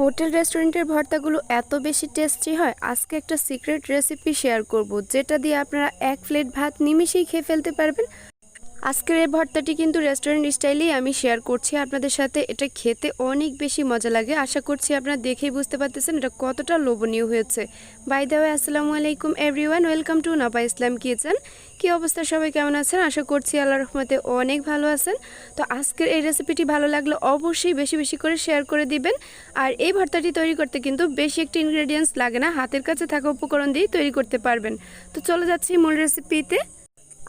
Hotel রেস্টুরেন্টের ভর্তাগুলো এত বেশি টেস্টি হয়, আজকে একটা সিক্রেট রেসিপি শেয়ার করব, যেটা দিয়ে আপনারা এক প্লেট ভাত নিমিশেই খেয়ে ফেলতে পারবেন। আজকের এই ভর্তাটি কিন্তু রেস্টুরেন্ট স্টাইলেই আমি শেয়ার করছি। আপনাদের সাথে এটা খেতে অনেক বেশি মজা লাগে। আশা করছি আপনারা দেখেই বুঝতে পারতেছেন এটা কতটা লোভনীয় হয়েছে। বাই দ্য ওয়ে আসসালামু আলাইকুম everyone welcome to Napa Islam kitchen কি অবস্থা? সবাই কেমন আছেন? আশা করছি আল্লাহ রহমতে অনেক ভালো আছেন। তো আজকের এই রেসিপিটি ভালো লাগলে অবশ্যই বেশি বেশি করে শেয়ার করে দিবেন। আর এই ভর্তাটি তৈরি করতে কিন্তু বেশি একটি ইনগ্রেডিয়েন্টস লাগে না। হাতের কাছে থাকা উপকরণ দিয়েই তৈরি করতে পারবেন। তো চলে যাচ্ছি মূল রেসিপিতে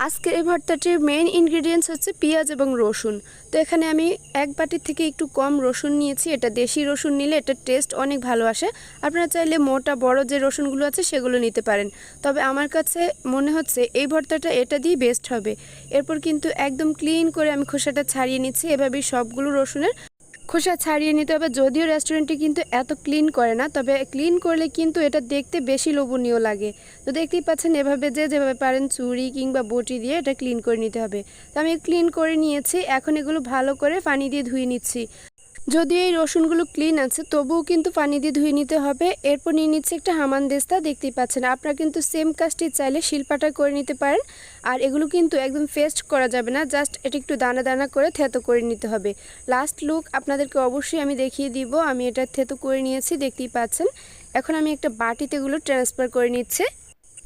আজকের এই ভর্তাটির মেইন ইনগ্রিডিয়েন্টস হচ্ছে পেঁয়াজ এবং রসুন। তো এখানে আমি এক বাটির থেকে একটু কম রসুন নিয়েছি। এটা দেশি রসুন নিলে এটা টেস্ট অনেক ভালো আসে। আপনারা চাইলে মোটা, বড় যে রসুনগুলো আছে সেগুলো নিতে পারেন। তবে আমার কাছে মনে হচ্ছে এই ভর্তাটা এটা দিয়েই বেস্ট হবে। এরপর কিন্তু একদম ক্লিন করে আমি খোসাটা ছাড়িয়ে নিচ্ছি। এভাবেই সবগুলো রসুনের খোসা ছাড়িয়ে নিতে হবে। যদিও রেস্টুরেন্টটি কিন্তু এত ক্লিন করে না, তবে ক্লিন করলে কিন্তু এটা দেখতে বেশি লোভনীয় লাগে। তো দেখতেই পাচ্ছেন এভাবে যে যেভাবে পারেন চুড়ি কিংবা বটি দিয়ে এটা ক্লিন করে নিতে হবে। তো আমি ক্লিন করে নিয়েছি, এখন এগুলো ভালো করে পানি দিয়ে ধুয়ে নিচ্ছি। যদিও এই রসুনগুলো ক্লিন আছে, তবুও কিন্তু পানি দিয়ে ধুয়ে নিতে হবে। এরপর নিয়ে নিচ্ছে একটা হামান দেস্তা, দেখতেই পাচ্ছেন। আপনারা কিন্তু সেম কাজটি চাইলে শিলপাটা করে নিতে পারেন। আর এগুলো কিন্তু একদম ফেস্ট করা যাবে না জাস্ট এটা একটু দানা দানা করে থেতো করে নিতে হবে। লাস্ট লুক আপনাদেরকে অবশ্যই আমি দেখিয়ে দিব। আমি এটা থেতো করে নিয়েছি, দেখতেই পাচ্ছেন। এখন আমি একটা বাটিতে এগুলো ট্রান্সফার করে নিচ্ছে।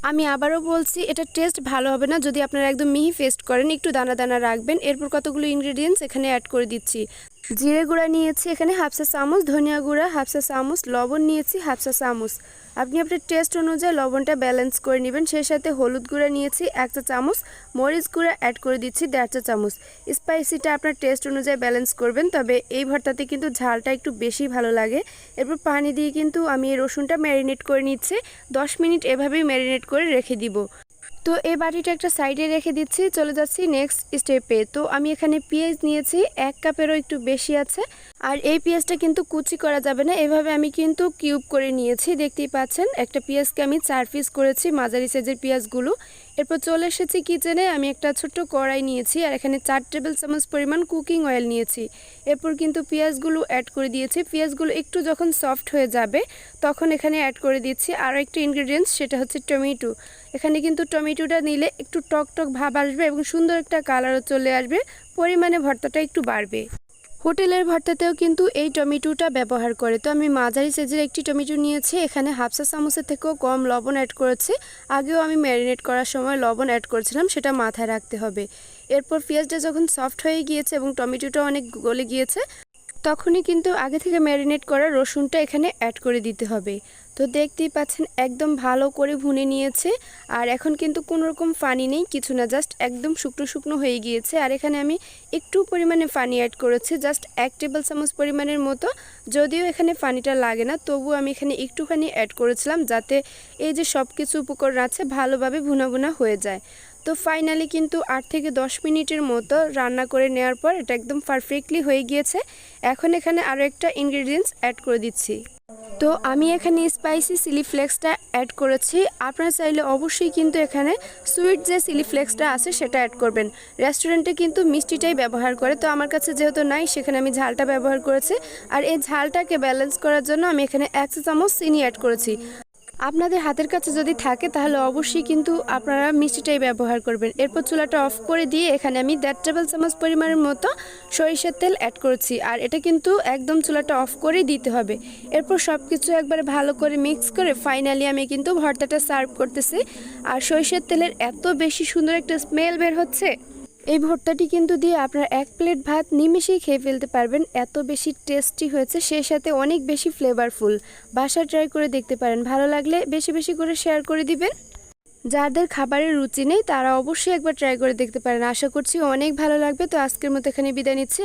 আমি আবারও বলছি, এটা টেস্ট ভালো হবে না। যদি আপনারা একদম মিহি ফেস্ট করেন, একটু দানা দানা রাখবেন। এরপর কতগুলো ইনগ্রেডিয়েন্টস এখানে অ্যাড করে দিচ্ছি। জিরে গুঁড়া নিয়েছি এখানে হাফসা চামচ, ধনিয়া গুঁড়া হাফসা চামচ, লবণ নিয়েছি হাফসা চামচ। আপনি আপনার টেস্ট অনুযায়ী লবণটা ব্যালেন্স করে নেবেন। সেই সাথে হলুদ গুঁড়া নিয়েছি এক চা চামচ, মরিচ গুঁড়া অ্যাড করে দিচ্ছি দেড় চা চামচ। স্পাইসিটা আপনার টেস্ট অনুযায়ী ব্যালেন্স করবেন, তবে এই ভর্তাতে কিন্তু ঝালটা একটু বেশি ভালো লাগে। এরপর পানি দিয়ে কিন্তু আমি এই রসুনটা ম্যারিনেট করে নিচ্ছি। দশ মিনিট এভাবেই ম্যারিনেট করে রেখে দিব। তো এই বাটিটা একটা সাইডে রেখে দিচ্ছি, চলে যাচ্ছি নেক্সট স্টেপে তো আমি এখানে পেঁয়াজ নিয়েছি, এক কাপেরও একটু বেশি আছে। আর এই পেঁয়াজটা কিন্তু কুচি করা যাবে না, এভাবে আমি কিন্তু কিউব করে নিয়েছি, দেখতেই পাচ্ছেন। একটা পেঁয়াজকে আমি চার পিস করেছি, মাঝারি সাইজের পেঁয়াজগুলো। এরপর চলে এসেছি কিচেনে আমি একটা ছোট্ট কড়াই নিয়েছি, আর এখানে চার টেবিল চামচ পরিমাণ কুকিং অয়েল নিয়েছি। এরপর কিন্তু পেঁয়াজগুলো অ্যাড করে দিয়েছি। পেঁয়াজগুলো একটু যখন সফট হয়ে যাবে, তখন এখানে অ্যাড করে দিচ্ছি আরও একটা ইনগ্রিডিয়েন্টস সেটা হচ্ছে টমেটো এখানে কিন্তু টমেটোটা নিলে একটু টক টক ভাব আসবে এবং সুন্দর একটা কালারও চলে আসবে, পরিমাণে ভর্তাটা একটু বাড়বে। হোটেলের ভর্তাতেও কিন্তু এই টমেটোটা ব্যবহার করে। তো আমি মাঝারি সাইজের একটি টমেটো নিয়েছি, এখানে হাফসা চামচের থেকেও কম লবণ অ্যাড করেছি। আগেও আমি ম্যারিনেট করার সময় লবণ অ্যাড করেছিলাম, সেটা মাথায় রাখতে হবে। এরপর পেঁয়াজটা যখন সফট হয়ে গিয়েছে এবং টমেটোটা অনেক গলে গিয়েছে, তখনই কিন্তু আগে থেকে ম্যারিনেট করা রসুনটা এখানে অ্যাড করে দিতে হবে। তো দেখতেই পাচ্ছেন, একদম ভালো করে ভুনে নিয়েছে। আর এখন কিন্তু কোনো রকম পানি নেই, কিছু না, জাস্ট একদম শুকনো শুকনো হয়ে গিয়েছে। আর এখানে আমি একটু পরিমাণে ফানি অ্যাড করেছি, জাস্ট এক টেবিল চামচ পরিমাণের মতো। যদিও এখানে ফানিটা লাগে না তবু আমি এখানে একটুখানি অ্যাড করেছিলাম, যাতে এই যে সব কিছু উপকরণ আছে, ভালোভাবে ভুনা ভুনা হয়ে যায়। তো ফাইনালি কিন্তু আট থেকে দশ মিনিটের মতো রান্না করে নেওয়ার পর এটা একদম পারফেক্টলি হয়ে গিয়েছে। এখন এখানে আরও একটা ইনগ্রিডিয়েন্টস অ্যাড করে দিচ্ছি। তো আমি এখানে স্পাইসি চিলি ফ্লেক্সটা অ্যাড করেছি। আপনারা চাইলে অবশ্যই কিন্তু এখানে সুইট যে চিলি ফ্লেক্সটা আছে সেটা অ্যাড করবেন। রেস্টুরেন্টে কিন্তু মিষ্টিটাই ব্যবহার করে। তো আমার কাছে যেহেতু নাই, সেখানে আমি ঝালটা ব্যবহার করেছি। আর এই ঝালটাকে ব্যালেন্স করার জন্য আমি এখানে এক চামচ চিনি অ্যাড করেছি। আপনাদের হাতের কাছে যদি থাকে, তাহলে অবশ্যই কিন্তু আপনারা মিষ্টিটাই ব্যবহার করবেন। এরপর চুলাটা অফ করে দিয়ে এখানে আমি দেড় টেবিল চামচ পরিমাণের মতো সরিষার তেল অ্যাড করেছি। আর এটা কিন্তু একদম চুলাটা অফ করেই দিতে হবে। এরপর সব কিছু একবারে ভালো করে মিক্স করে ফাইনালি আমি কিন্তু ভর্তাটা সার্ভ করতেছি। আর সরিষার তেলের এত বেশি সুন্দর একটা স্মেল বের হচ্ছে। এই ভর্তাটি কিন্তু দিয়ে আপনার এক প্লেট ভাত নিমেষেই খেয়ে ফেলতে পারবেন। এত বেশি টেস্টি হয়েছে সেই সাথে অনেক বেশি ফ্লেভারফুল বাসা ট্রাই করে দেখতে পারেন। ভালো লাগলে বেশি বেশি করে শেয়ার করে দিবেন। যাদের খাবারের রুচি নেই, তারা অবশ্যই একবার ট্রাই করে দেখতে পারেন। আশা করছি অনেক ভালো লাগবে। তো আজকের মতো এখানে বিদায় নিচ্ছি।